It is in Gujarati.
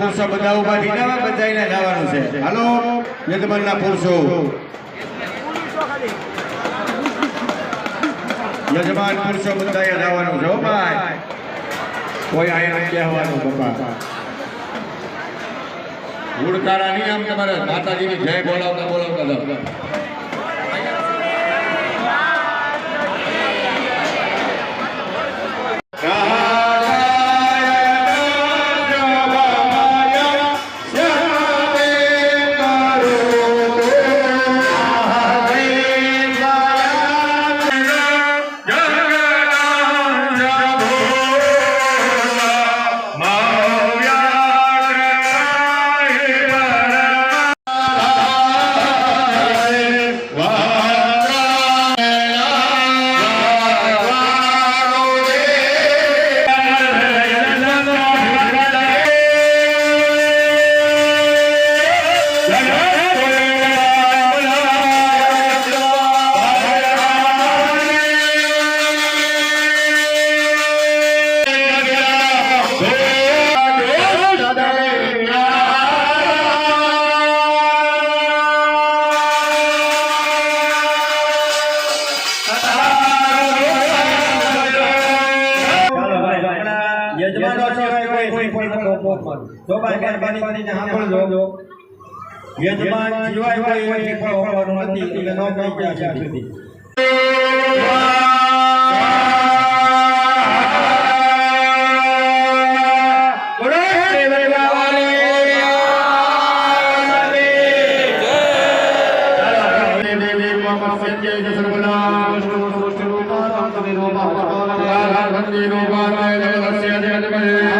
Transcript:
પુરુષો બધા ઊભા જાવ બધાને જવાનું છે. હાલો, યજમાનના પુરુષો. યજમાન પુરુષો બધાએ જવાનું છે ભાઈ. કોઈ અહીંયા કહેવાનું બાપા ગુડકારા નહીં આમ તમારે. માતાજીની જય બોલાવતા બોલાવતા યજમાનો છે કોઈ કોઈ પણ જો ભાઈ મહેરબાની કરીને સાંભળજો યજમાન સિવાય કોઈ કોઈ પણ હોવાનું નથી. એટલે ન કહી ગયા ત્યાં સુધી જગતી